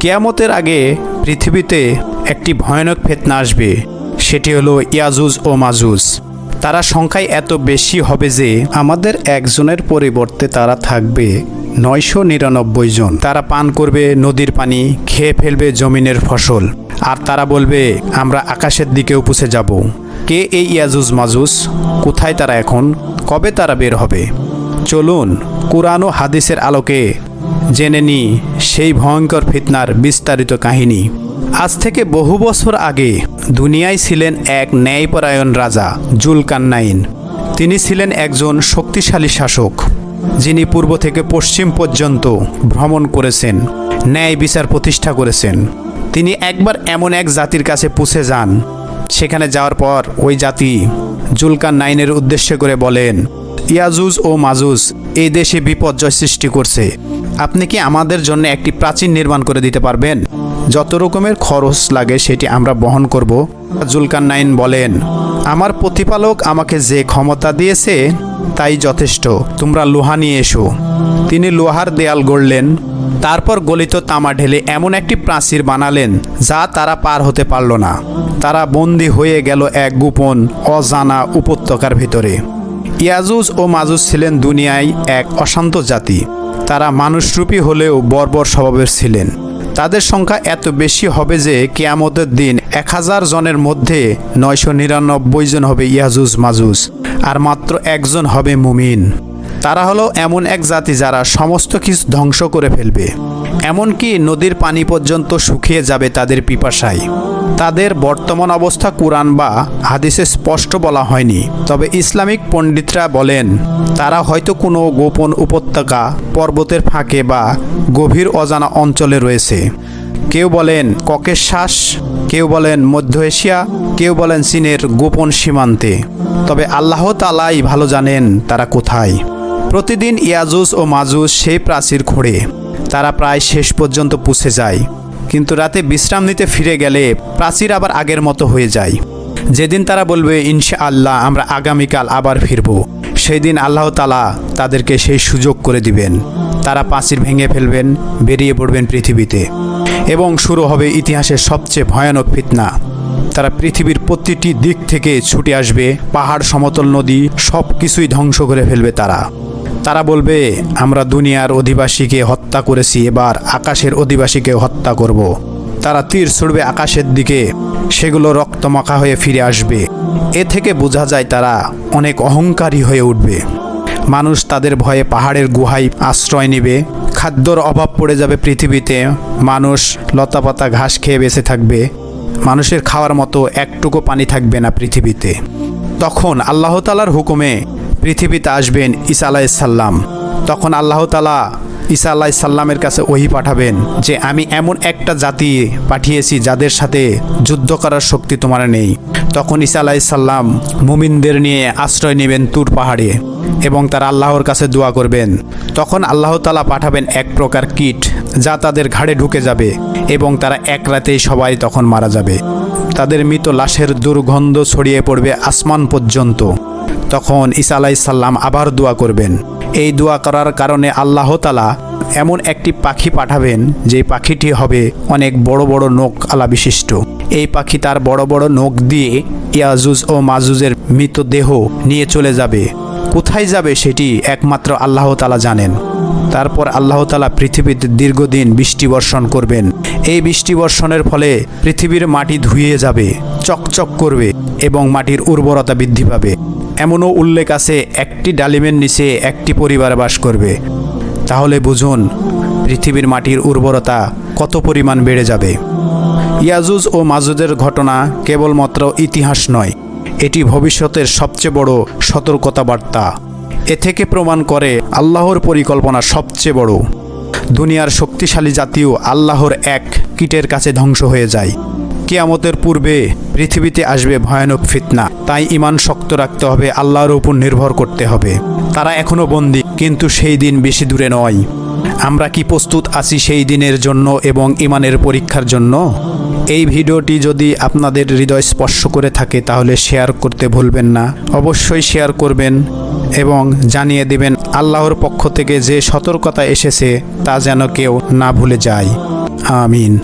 কেয়ামতের আগে পৃথিবীতে একটি ভয়ানক ফেতনা আসবে, সেটি হলো ইয়াজুজ ও মাজুজ। তারা সংখ্যায় এত বেশি হবে যে আমাদের একজনের পরিবর্তে তারা থাকবে নয়শো নিরানব্বই জন। তারা পান করবে নদীর পানি, খেয়ে ফেলবে জমিনের ফসল, আর তারা বলবে, আমরা আকাশের দিকেও পুষে যাব। কে এই ইয়াজুজ, মাজুজ? কোথায় তারা এখন? কবে তারা বের হবে? চলুন, কোরআন ও হাদিসের আলোকে জেনে নি সেই ভয়ঙ্কর ফিতনার বিস্তারিত কাহিনী। আজ থেকে বহু বছর আগে দুনিয়ায় ছিলেন এক ন্যায়পরায়ণ রাজা, জুলকান্নাইন। তিনি ছিলেন একজন শক্তিশালী শাসক, যিনি পূর্ব থেকে পশ্চিম পর্যন্ত ভ্রমণ করেছেন, ন্যায় বিচার প্রতিষ্ঠা করেছেন। তিনি একবার এমন এক জাতির কাছে পুষে যান, সেখানে যাওয়ার পর ওই জাতি জুলকান নাইনের উদ্দেশ্য করে বলেন, ইয়াজুজ ও মাজুজ এই দেশে বিপর্যয় সৃষ্টি করছে। আপনি কি আমাদের জন্য একটি প্রাচীন নির্মাণ করে দিতে পারবেন? যত রকমের খরচ লাগে সেটি আমরা বহন করব। জুলকান নাইন বলেন, আমার প্রতিপালক আমাকে যে ক্ষমতা দিয়েছে, তাই যথেষ্ট। তোমরা লোহা নিয়ে এসো। তিনি লোহার দেয়াল গড়লেন, তারপর গলিত তামা ঢেলে এমন একটি প্রাচীর বানালেন, যা তারা পার হতে পারল না। তারা বন্দী হয়ে গেল এক গোপন, অজানা উপত্যকার ভিতরে। ইয়াজুজ ও মাজুজ ছিলেন দুনিয়ায় এক অশান্ত জাতি। তারা মানুষরূপী হলেও বর্বর স্বভাবের ছিলেন। তাদের সংখ্যা এত বেশি হবে যে কেয়ামতের দিন এক হাজার জনের মধ্যে নয়শো নিরানব্বই জন হবে ইয়াজুজ মাজুজ, আর মাত্র একজন হবে মুমিন। তারা হলো এমন এক জাতি যারা সমস্ত কিছু ধ্বংস করে ফেলবে। এমনকি নদীর পানি পর্যন্ত শুকিয়ে যাবে তাদের পিপাসায়। তাদের বর্তমান অবস্থা কোরআন বা হাদিসে স্পষ্ট বলা হয়নি। তবে ইসলামিক পণ্ডিতরা বলেন, তারা হয়তো কোনো গোপন উপত্যকা, পর্বতের ফাঁকে বা গভীর অজানা অঞ্চলে রয়েছে। কেউ বলেন ককের শ্বাস কেউ বলেন মধ্য এশিয়া, কেউ বলেন চীনের গোপন সীমান্তে। তবে আল্লাহ তালাই ভালো জানেন তারা কোথায়। প্রতিদিন ইয়াজুজ ও মাজুজ সেই প্রাচীর খোঁড়ে। তারা প্রায় শেষ পর্যন্ত পুষে যায়। কিন্তু রাতে বিশ্রাম নিতে ফিরে গেলে প্রাচীর আবার আগের মতো হয়ে যায়। যেদিন তারা বলবে ইনশা আল্লাহ আমরা আগামীকাল আবার ফিরব। সেই দিন আল্লাহ তালা তাদেরকে সেই সুযোগ করে দিবেন। তারা প্রাচীর ভেঙে ফেলবেন, বেরিয়ে পড়বেন পৃথিবীতে। এবং শুরু হবে ইতিহাসের সবচেয়ে ভয়ানক ফিতনা। তারা পৃথিবীর প্রতিটি দিক থেকে ছুটে আসবে, পাহাড়, সমতল নদী সব কিছুই ধ্বংস করে ফেলবে তারা। তারা বলবে, আমরা দুনিয়ার অধিবাসীকে হত্যা করেছি, এবার আকাশের অধিবাসীকে হত্যা করব। তারা তীর ছুড়বে আকাশের দিকে, সেগুলো রক্তমাখা হয়ে ফিরে আসবে। এ থেকে বোঝা যায় তারা অনেক অহংকারী হয়ে উঠবে। মানুষ তাদের ভয়ে পাহাড়ের গুহায় আশ্রয় নেবে, খাদ্যর অভাব পড়ে যাবে পৃথিবীতে, মানুষ লতাপাতা ঘাস খেয়ে বেঁচে থাকবে, মানুষের খাওয়ার মতো একটুকু পানি থাকবে না পৃথিবীতে। তখন আল্লাহ তালার হুকুমে পৃথিবীতে আসবেন ঈসা আলাইসাল্লাম তখন আল্লাহ তালা ঈসা আল্লাহ সাল্লামের কাছে ওহি পাঠাবেন যে, আমি এমন একটা জাতি পাঠিয়েছি যাদের সাথে যুদ্ধ করার শক্তি তোমার নেই। তখন ঈসা আলাহ সাল্লাম মুমিনদের নিয়ে আশ্রয় নেবেন তুর পাহাড়ে এবং তারা আল্লাহর কাছে দোয়া করবেন। তখন আল্লাহ তালা পাঠাবেন এক প্রকার কিট যা তাদের ঘাড়ে ঢুকে যাবে এবং তারা এক রাতেই সবাই তখন মারা যাবে। তাদের মৃত লাশের দুর্গন্ধ ছড়িয়ে পড়বে আসমান পর্যন্ত। তখন ঈসা আলাইসাল্লাম আবার দোয়া করবেন। এই দোয়া করার কারণে আল্লাহ তালা এমন একটি পাখি পাঠাবেন যে পাখিটি হবে অনেক বড় বড় নখ আলা বিশিষ্ট। এই পাখি তার বড় বড় নখ দিয়ে ইয়াজুজ ও মাজুজের মৃতদেহ নিয়ে চলে যাবে। কোথায় যাবে সেটি একমাত্র আল্লাহ তালা জানেন। তারপর আল্লাহ তালা পৃথিবীতে দীর্ঘদিন বৃষ্টি বর্ষণ করবেন। এই বৃষ্টি বর্ষণের ফলে পৃথিবীর মাটি ধুয়ে যাবে, চকচক করবে এবং মাটির উর্বরতা বৃদ্ধি পাবে। এমনও উল্লেখ আছে, একটি ডালিমের নিচে একটি পরিবার বাস করবে। তাহলে বুঝুন, পৃথিবীর মাটির উর্বরতা কত পরিমাণ বেড়ে যাবে। ইয়াজুজ ও মাজুদের ঘটনা কেবলমাত্র ইতিহাস নয় এটি ভবিষ্যতের সবচেয়ে বড় সতর্কতা বার্তা এ থেকে প্রমাণ করে আল্লাহর পরিকল্পনা সবচেয়ে বড়। দুনিয়ার শক্তিশালী জাতীয় আল্লাহর এক কীটের কাছে ধ্বংস হয়ে যায়। কেয়ামতের পূর্বে পৃথিবীতে আসবে ভয়ানক ফিতনা। তাই ইমান শক্ত রাখতে হবে, আল্লাহর উপর নির্ভর করতে হবে। তারা এখনও বন্দী, কিন্তু সেই দিন বেশি দূরে নয়। আমরা কি প্রস্তুত আছি সেই দিনের জন্য এবং ইমানের পরীক্ষার জন্য? এই ভিডিওটি যদি আপনাদের হৃদয় স্পর্শ করে থাকে, তাহলে শেয়ার করতে ভুলবেন না। অবশ্যই শেয়ার করবেন এবং জানিয়ে দেবেন, আল্লাহর পক্ষ থেকে যে সতর্কতা এসেছে, তা যেন কেউ না ভুলে যায়। আমিন।